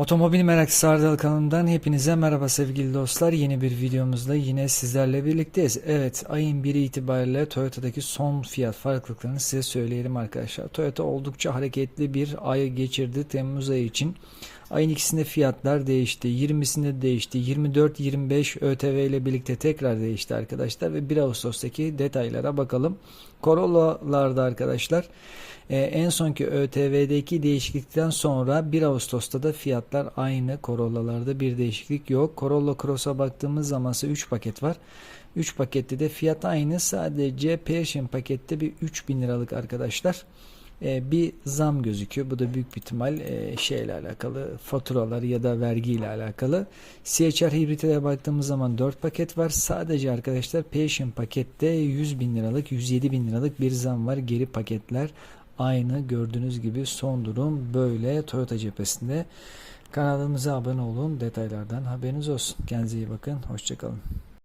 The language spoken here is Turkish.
Otomobil Meraklısı Ardal kanalından hepinize merhaba sevgili dostlar. Yeni bir videomuzla yine sizlerle birlikteyiz. Evet ayın 1 itibariyle Toyota'daki son fiyat farklılıklarını size söyleyelim arkadaşlar. Toyota oldukça hareketli bir ay geçirdi Temmuz ayı için. Ayın ikisinde fiyatlar değişti. 20'sinde değişti. 24-25 ÖTV ile birlikte tekrar değişti arkadaşlar. Ve 1 Ağustos'taki detaylara bakalım. Corolla'larda arkadaşlar e, en sonki ÖTV'deki değişiklikten sonra 1 Ağustos'ta da fiyatlar aynı. Corolla'larda bir değişiklik yok. Corolla Cross'a baktığımız zaman ise 3 paket var. 3 pakette de fiyat aynı. Sadece Persian pakette bir 3000 liralık arkadaşlar e, bir zam gözüküyor. Bu da büyük bir ihtimal e, şeyle alakalı faturalar ya da vergi ile alakalı. CHR hibrite baktığımız zaman 4 paket var. Sadece arkadaşlar Passion pakette 100 bin liralık 107 bin liralık bir zam var. Geri paketler aynı gördüğünüz gibi son durum böyle Toyota cephesinde. Kanalımıza abone olun detaylardan haberiniz olsun. Kendinize iyi bakın. Hoşçakalın.